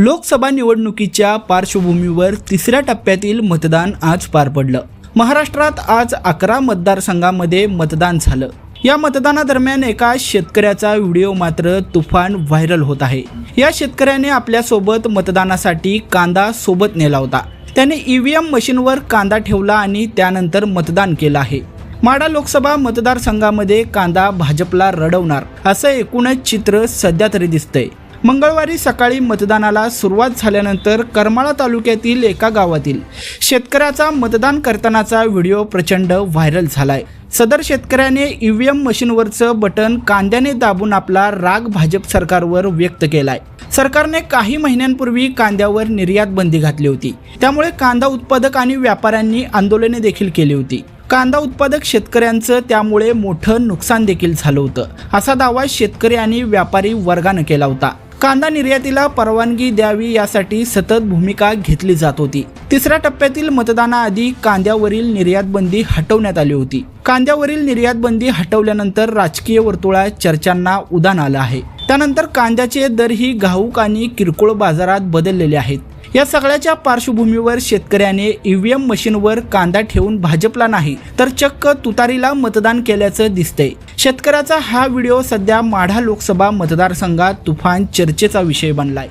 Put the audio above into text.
लोकसभा निवडणुकीच्या पार्श्वभूमीवर तिसऱ्या टप्प्यातील मतदान आज पार पडलं. महाराष्ट्रात आज अकरा मतदारसंघामध्ये मतदान झालं. या मतदानादरम्यान एका शेतकऱ्याचा व्हिडिओ मात्र तुफान व्हायरल होत आहे. या शेतकऱ्याने आपल्यासोबत मतदानासाठी कांदा सोबत नेला होता. त्याने ईव्हीएम मशीनवर कांदा ठेवला आणि त्यानंतर मतदान केलं आहे. माडा लोकसभा मतदारसंघामध्ये कांदा भाजपला रडवणार असं एकूणच चित्र सध्या तरी दिसतंय. मंगळवारी सकाळी मतदानाला सुरुवात झाल्यानंतर करमाळा तालुक्यातील एका गावातील शेतकऱ्याचा मतदान करतानाचा व्हिडिओ प्रचंड व्हायरल झालाय. सदर शेतकऱ्याने ईव्हीएम मशीनवरचं बटन कांद्याने दाबून आपला राग भाजप सरकारवर व्यक्त केलाय. सरकारने काही महिन्यांपूर्वी कांद्यावर निर्यात बंदी घातली होती. त्यामुळे कांदा उत्पादक आणि व्यापाऱ्यांनी आंदोलने देखील केली होती. कांदा उत्पादक शेतकऱ्यांचं त्यामुळे मोठं नुकसान देखील झालं होतं. असा दावा शेतकरी आणि व्यापारी वर्गानं केला होता. कांदा निर्यातीला परवानगी द्यावी यासाठी सतत भूमिका घेतली जात होती. तिसऱ्या टप्प्यातील मतदानाआधी कांद्यावरील निर्यात बंदी हटवण्यात आली होती. कांद्यावरील निर्यात बंदी हटवल्यानंतर राजकीय वर्तुळात चर्चांना उदान आलं आहे. त्यानंतर कांद्याचे दरही घाऊक आणि किरकोळ बाजारात बदललेले आहेत. या सगळ्याच्या पार्श्वभूमीवर शेतकऱ्याने ईव्हीएम मशीनवर कांदा ठेवून भाजपला नाही तर चक्क तुतारीला मतदान केल्याचं दिसतंय. शेतकऱ्याचा हा व्हिडिओ सध्या माढा लोकसभा मतदारसंघात तुफान चर्चेचा विषय बनलाय.